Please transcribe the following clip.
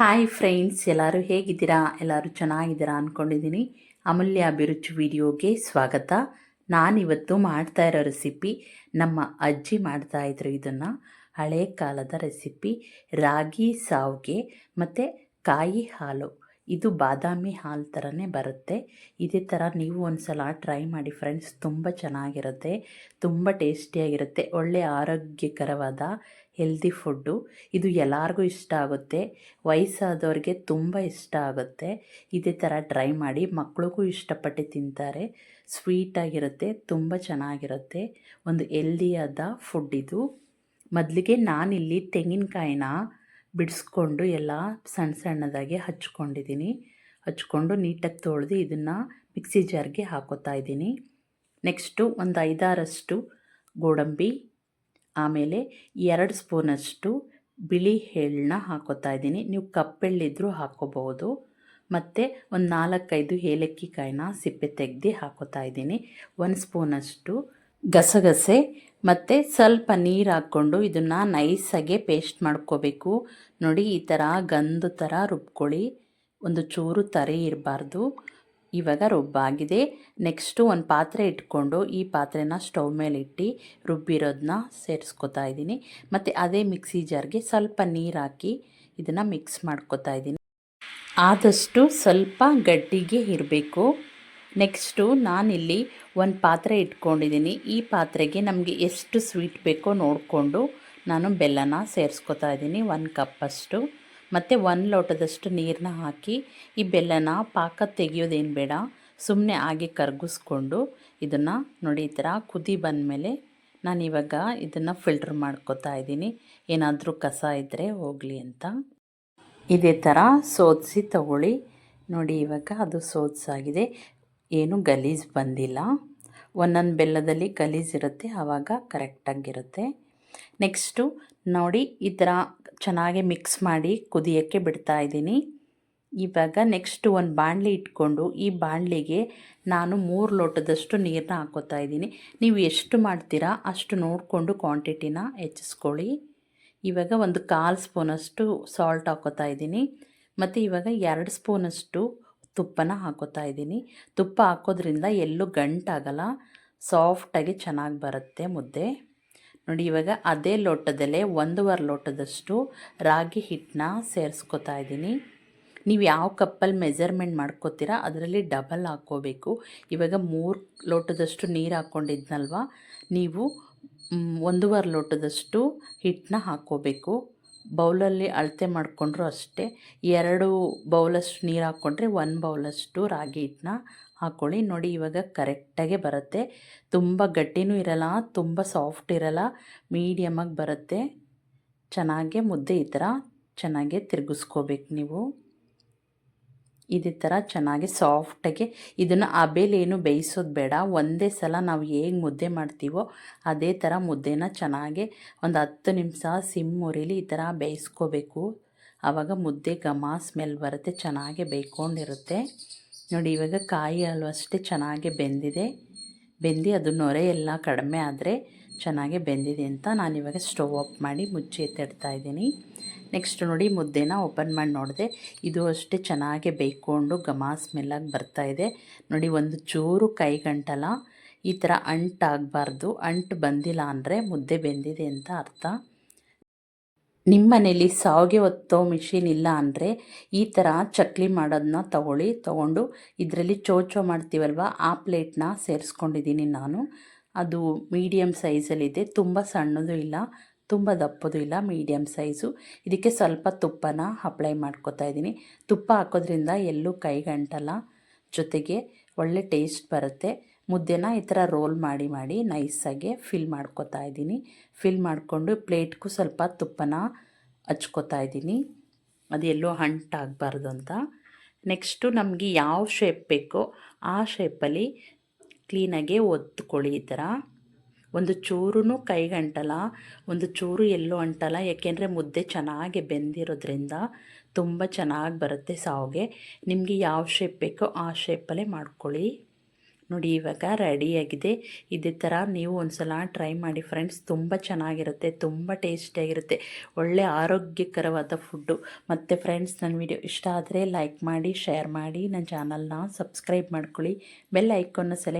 Hi friends ಎಲ್ಲರೂ ಹೇಗಿದ್ದೀರಾ? ಎಲ್ಲರೂ ಚೆನ್ನಾಗಿದ್ದೀರಾ ಅಂದ್ಕೊಂಡಿದ್ದೀನಿ ಅಮೂಲ್ಯ ಅಭಿರುಚಿ ವಿಡಿಯೋಗೆ ಸ್ವಾಗತ. ನಾನಿವತ್ತು ಮಾಡ್ತಾ ಇರೋ ರೆಸಿಪಿ ನಮ್ಮ ಅಜ್ಜಿ ಮಾಡ್ತಾ ಇದ್ರು ಇದನ್ನು. ಹಳೆ ಕಾಲದ ರೆಸಿಪಿ ರಾಗಿ ಸಾವ್ಗೆ ಮತ್ತು ಕಾಯಿ ಹಾಲು. ಇದು ಬಾದಾಮಿ ಹಾಲು ಥರನೇ ಬರುತ್ತೆ. ಇದೇ ಥರ ನೀವು ಒಂದು ಸಲ ಟ್ರೈ ಮಾಡಿ ಫ್ರೆಂಡ್ಸ್, ತುಂಬ ಚೆನ್ನಾಗಿರುತ್ತೆ. ತುಂಬ ಟೇಸ್ಟಿಯಾಗಿರುತ್ತೆ. ಒಳ್ಳೆಯ ಆರೋಗ್ಯಕರವಾದ ಹೆಲ್ದಿ ಫುಡ್ಡು. ಇದು ಎಲ್ಲರಿಗೂ ಇಷ್ಟ ಆಗುತ್ತೆ. ವಯಸ್ಸಾದವ್ರಿಗೆ ತುಂಬ ಇಷ್ಟ ಆಗುತ್ತೆ. ಇದೇ ಥರ ಟ್ರೈ ಮಾಡಿ ಮಕ್ಕಳಿಗೂ ಇಷ್ಟಪಟ್ಟು ತಿಂತಾರೆ. ಸ್ವೀಟಾಗಿರುತ್ತೆ, ತುಂಬ ಚೆನ್ನಾಗಿರುತ್ತೆ. ಒಂದು ಹೆಲ್ದಿಯಾದ ಫುಡ್ ಇದು. ಮೊದಲಿಗೆ ನಾನಿಲ್ಲಿ ತೆಂಗಿನಕಾಯಿನ ಬಿಡಿಸ್ಕೊಂಡು ಎಲ್ಲ ಸಣ್ಣ ಸಣ್ಣದಾಗಿ ಹಚ್ಕೊಂಡಿದ್ದೀನಿ. ಹಚ್ಕೊಂಡು ನೀಟಾಗಿ ತೊಳೆದು ಇದನ್ನು ಮಿಕ್ಸಿ ಜಾರ್ಗೆ ಹಾಕೋತಾ ಇದ್ದೀನಿ. ನೆಕ್ಸ್ಟು ಒಂದು ಐದಾರಷ್ಟು ಗೋಡಂಬಿ, ಆಮೇಲೆ ಎರಡು ಸ್ಪೂನಷ್ಟು ಬಿಳಿ ಎಳ್ಳನ್ನ ಹಾಕೋತಾ ಇದ್ದೀನಿ. ನೀವು ಕಪ್ಪೆಳ್ಳಿದ್ರೂ ಹಾಕೋಬಹುದು. ಮತ್ತು ಒಂದು ನಾಲ್ಕೈದು ಏಲಕ್ಕಿ ಕಾಯಿನ ಸಿಪ್ಪೆ ತೆಗೆದು ಹಾಕೋತಾ ಇದ್ದೀನಿ. ಒಂದು ಸ್ಪೂನಷ್ಟು ಗಸಗಸೆ ಮತ್ತು ಸ್ವಲ್ಪ ನೀರು ಹಾಕ್ಕೊಂಡು ಇದನ್ನು ನೈಸಾಗೆ ಪೇಸ್ಟ್ ಮಾಡ್ಕೋಬೇಕು. ನೋಡಿ, ಈ ಥರ ಗಂಧ ಥರ ರುಬ್ಕೊಳ್ಳಿ. ಒಂದು ಚೂರು ತರಿ ಇರಬಾರ್ದು. ಇವಾಗ ರುಬ್ಬಾಗಿದೆ. ನೆಕ್ಸ್ಟು ಒಂದು ಪಾತ್ರೆ ಇಟ್ಕೊಂಡು ಈ ಪಾತ್ರೆನ ಸ್ಟವ್ ಮೇಲೆ ಇಟ್ಟು ರುಬ್ಬಿರೋದನ್ನ ಸೇರಿಸ್ಕೊತಾ ಇದ್ದೀನಿ. ಮತ್ತು ಅದೇ ಮಿಕ್ಸಿ ಜಾರ್ಗೆ ಸ್ವಲ್ಪ ನೀರು ಹಾಕಿ ಇದನ್ನು ಮಿಕ್ಸ್ ಮಾಡ್ಕೊತಾ ಇದ್ದೀನಿ. ಆದಷ್ಟು ಸ್ವಲ್ಪ ಗಟ್ಟಿಗೆ ಇರಬೇಕು. ನೆಕ್ಸ್ಟು ನಾನಿಲ್ಲಿ ಒಂದು ಪಾತ್ರೆ ಇಟ್ಕೊಂಡಿದ್ದೀನಿ. ಈ ಪಾತ್ರೆಗೆ ನಮಗೆ ಎಷ್ಟು ಸ್ವೀಟ್ ಬೇಕೋ ನೋಡಿಕೊಂಡು ನಾನು ಬೆಲ್ಲನ ಸೇರಿಸ್ಕೊತಾ ಇದ್ದೀನಿ ಒಂದು ಕಪ್ಪಷ್ಟು. ಮತ್ತು ಒಂದು ಲೋಟದಷ್ಟು ನೀರನ್ನ ಹಾಕಿ ಈ ಬೆಲ್ಲನ ಪಾಕ ತೆಗಿಯೋದೇನು ಬೇಡ ಸುಮ್ಮನೆ ಆಗಿ ಕರಗಿಸ್ಕೊಂಡು ಇದನ್ನು ನೋಡಿ ಈ ಥರ ಕುದಿ ಬಂದಮೇಲೆ ನಾನು ಇವಾಗ ಇದನ್ನು ಫಿಲ್ಟ್ರ್ ಮಾಡ್ಕೊತಾ ಇದ್ದೀನಿ. ಏನಾದರೂ ಕಸ ಇದ್ದರೆ ಹೋಗಲಿ ಅಂತ. ಇದೇ ಥರ ಸೋದಿಸಿ ತಗೊಳ್ಳಿ. ನೋಡಿ ಇವಾಗ ಅದು ಸೋದ್ಸಾಗಿದೆ ಏನು ಗಲೀಜು ಬಂದಿಲ್ಲ. ಒಂದೊಂದು ಬೆಲ್ಲದಲ್ಲಿ ಗಲೀಜು ಇರುತ್ತೆ, ಆವಾಗ ಕರೆಕ್ಟಾಗಿರುತ್ತೆ ನೆಕ್ಸ್ಟು ನೋಡಿ ಈ ಥರ ಚೆನ್ನಾಗಿ ಮಿಕ್ಸ್ ಮಾಡಿ ಕುದಿಯೋಕ್ಕೆ ಬಿಡ್ತಾ ಇದ್ದೀನಿ. ಇವಾಗ ನೆಕ್ಸ್ಟು ಒಂದು ಬಾಣಲಿ ಇಟ್ಕೊಂಡು ಈ ಬಾಣಲಿಗೆ ನಾನು ಮೂರು ಲೋಟದಷ್ಟು ನೀರನ್ನ ಹಾಕೋತಾ ಇದ್ದೀನಿ. ನೀವು ಎಷ್ಟು ಮಾಡ್ತೀರಾ ಅಷ್ಟು ನೋಡಿಕೊಂಡು ಕ್ವಾಂಟಿಟಿನ ಹೆಚ್ಚಿಸ್ಕೊಳ್ಳಿ. ಇವಾಗ ಒಂದು ಕಾಲು ಸ್ಪೂನಷ್ಟು ಸಾಲ್ಟ್ ಹಾಕೋತಾ ಇದ್ದೀನಿ. ಮತ್ತು ಇವಾಗ ಎರಡು ಸ್ಪೂನಷ್ಟು ತುಪ್ಪನ ಹಾಕೋತಾ ಇದ್ದೀನಿ. ತುಪ್ಪ ಹಾಕೋದ್ರಿಂದ ಎಲ್ಲೂ ಗಂಟಾಗಲ್ಲ ಸಾಫ್ಟಾಗಿ ಚೆನ್ನಾಗಿ ಬರುತ್ತೆ ಮುದ್ದೆ. ನೋಡಿ, ಇವಾಗ ಅದೇ ಲೋಟದಲ್ಲೇ ಒಂದೂವರೆ ಲೋಟದಷ್ಟು ರಾಗಿ ಹಿಟ್ಟನ್ನ ಸೇರಿಸ್ಕೊತಾ ಇದ್ದೀನಿ. ನೀವು ಯಾವ ಕಪ್ಪಲ್ಲಿ ಮೆಜರ್ಮೆಂಟ್ ಮಾಡ್ಕೋತೀರಾ, ಅದರಲ್ಲಿ ಡಬಲ್ ಹಾಕ್ಕೋಬೇಕು. ಇವಾಗ ಮೂರು ಲೋಟದಷ್ಟು ನೀರು ಹಾಕ್ಕೊಂಡಿದ್ನಲ್ವ ನೀವು ಒಂದೂವರೆ ಲೋಟದಷ್ಟು ಹಿಟ್ಟನ್ನ ಹಾಕ್ಕೋಬೇಕು. ಬೌಲಲ್ಲಿ ಅಳತೆ ಮಾಡಿಕೊಂಡ್ರು ಅಷ್ಟೇ. ಎರಡು ಬೌಲಷ್ಟು ನೀರು ಹಾಕ್ಕೊಂಡ್ರೆ ಒನ್ ಬೌಲಷ್ಟು ರಾಗಿ ಹಿಟ್ಟನ್ನ ಹಾಕ್ಕೊಳ್ಳಿ ನೋಡಿ ಇವಾಗ ಕರೆಕ್ಟಾಗೆ ಬರುತ್ತೆ. ತುಂಬ ಗಟ್ಟಿನೂ ಇರಲ್ಲ, ತುಂಬ ಸಾಫ್ಟ್ ಇರಲ್ಲ ಮೀಡಿಯಮಾಗಿ ಬರುತ್ತೆ. ಚೆನ್ನಾಗೆ ಮುದ್ದೆ ಈ ಥರ ಚೆನ್ನಾಗೆ ತಿರುಗಿಸ್ಕೋಬೇಕು ನೀವು. ಇದೇ ಥರ ಚೆನ್ನಾಗಿ ಸಾಫ್ಟಾಗಿ ಇದನ್ನು ಏನು ಬೇಯಿಸೋದು ಬೇಡ. ಒಂದೇ ಸಲ ನಾವು ಹೇಗೆ ಮುದ್ದೆ ಮಾಡ್ತೀವೋ ಅದೇ ಥರ ಮುದ್ದೆನ ಚೆನ್ನಾಗಿ ಒಂದು ಹತ್ತು ನಿಮಿಷ ಸಿಮ್ ಉರಿಲಿ ಈ ಥರ ಬೇಯಿಸ್ಕೋಬೇಕು. ಆವಾಗ ಮುದ್ದೆ ಘಮ ಸ್ಮೆಲ್ ಬರುತ್ತೆ, ಚೆನ್ನಾಗಿ ಬೇಯ್ಕೊಂಡಿರುತ್ತೆ. ನೋಡಿ ಇವಾಗ ಕಾಯಿ ಹಾಲು ಅಷ್ಟೇ ಚೆನ್ನಾಗಿ ಬೆಂದಿದೆ. ಬೆಂದು ಅದು ನೊರೆ ಎಲ್ಲ ಕಡಿಮೆ ಆದರೆ ಚೆನ್ನಾಗಿ ಬೆಂದಿದೆ ಅಂತ ನಾನಿವಾಗ ಸ್ಟವ್ ಆಫ್ ಮಾಡಿ ಮುಚ್ಚಿ ಎತ್ತಿಡ್ತಾ ಇದ್ದೀನಿ. ನೆಕ್ಸ್ಟ್ ನೋಡಿ ಮುದ್ದೆನ ಓಪನ್ ಮಾಡಿ ನೋಡಿದೆ. ಇದು ಅಷ್ಟೇ ಚೆನ್ನಾಗಿ ಬೇಯ್ಕೊಂಡು ಘಮ ಸ್ಮೆಲ್ಲಾಗಿ ಬರ್ತಾಯಿದೆ ನೋಡಿ ಒಂದು ಚೂರು ಕೈ ಗಂಟಲ. ಈ ಥರ ಅಂಟಾಗಬಾರ್ದು ಅಂಟು ಬಂದಿಲ್ಲ ಅಂದರೆ ಮುದ್ದೆ ಬೆಂದಿದೆ ಅಂತ ಅರ್ಥ. ನಿಮ್ಮ ಮನೇಲಿ ಸಾವಿಗೆ ಒತ್ತೋ ಮಿಷಿನ್ ಇಲ್ಲ ಅಂದರೆ ಈ ಥರ ಚಕ್ಲಿ ಮಾಡೋದನ್ನ ತಗೊಳ್ಳಿ. ತೊಗೊಂಡು ಇದರಲ್ಲಿ ಚೋಚೋ ಮಾಡ್ತೀವಲ್ವ? ಆ ಪ್ಲೇಟ್ನ ಸೇರಿಸ್ಕೊಂಡಿದ್ದೀನಿ ನಾನು. ಅದು ಮೀಡಿಯಮ್ ಸೈಜಲ್ಲಿದೆ ತುಂಬ ಸಣ್ಣದು ಇಲ್ಲ, ತುಂಬ ದಪ್ಪದು ಇಲ್ಲ ಮೀಡಿಯಮ್ ಸೈಜು ಇದಕ್ಕೆ ಸ್ವಲ್ಪ ತುಪ್ಪನ ಅಪ್ಲೈ ಮಾಡ್ಕೋತಾ ಇದ್ದೀನಿ. ತುಪ್ಪ ಹಾಕೋದ್ರಿಂದ ಎಲ್ಲೂ ಕೈಗಂಟಲ್ಲ ಜೊತೆಗೆ ಒಳ್ಳೆ ಟೇಸ್ಟ್ ಬರುತ್ತೆ. ಮುದ್ದೆನ ಈ ಥರ ರೋಲ್ ಮಾಡಿ ಮಾಡಿ ನೈಸಾಗೆ ಫಿಲ್ ಮಾಡ್ಕೊತಾ ಇದ್ದೀನಿ. ಫಿಲ್ ಮಾಡಿಕೊಂಡು ಪ್ಲೇಟ್ಗೂ ಸ್ವಲ್ಪ ತುಪ್ಪನ ಹಚ್ಕೋತಾ ಇದ್ದೀನಿ. ಎಲ್ಲೋ ಹಂಟಾಗಬಾರ್ದು ಅಂತ. ನೆಕ್ಸ್ಟು ನಮಗೆ ಯಾವ ಶೇಪ್ ಬೇಕೋ ಆ ಶೇಪಲ್ಲಿ ಕ್ಲೀನಾಗೆ ಒತ್ಕೊಳ್ಳಿ ಈ ಥರ. ಒಂದು ಚೂರು ಕೈಗಂಟಲ್ಲ ಒಂದು ಚೂರು ಎಲ್ಲೂ ಅಂಟಲ್ಲ, ಯಾಕೆಂದರೆ ಮುದ್ದೆ ಚೆನ್ನಾಗಿ ಬೆಂದಿರೋದ್ರಿಂದ ತುಂಬ ಚೆನ್ನಾಗಿ ಬರುತ್ತೆ ಸಾವಿಗೆ. ನಿಮಗೆ ಯಾವ ಶೇಪ್ ಬೇಕೋ ಆ ಶೇಪಲ್ಲೇ ಮಾಡ್ಕೊಳ್ಳಿ. ನೋಡಿ, ಇವಾಗ ರೆಡಿಯಾಗಿದೆ ಇದೇ ಥರ ನೀವು ಒಂದ್ಸಲ ಟ್ರೈ ಮಾಡಿ ಫ್ರೆಂಡ್ಸ್ ತುಂಬ ಚೆನ್ನಾಗಿರುತ್ತೆ, ತುಂಬ ಟೇಸ್ಟಿಯಾಗಿರುತ್ತೆ ಒಳ್ಳೆ ಆರೋಗ್ಯಕರವಾದ ಫುಡ್ಡು ಮತ್ತು ಫ್ರೆಂಡ್ಸ್ ನನ್ನ ವಿಡಿಯೋ ಇಷ್ಟ ಆದರೆ ಲೈಕ್ ಮಾಡಿ ಶೇರ್ ಮಾಡಿ ನನ್ನ ಚಾನಲ್ನ ಸಬ್ಸ್ಕ್ರೈಬ್ ಮಾಡ್ಕೊಳ್ಳಿ. Bell ಐಕನ್ನ select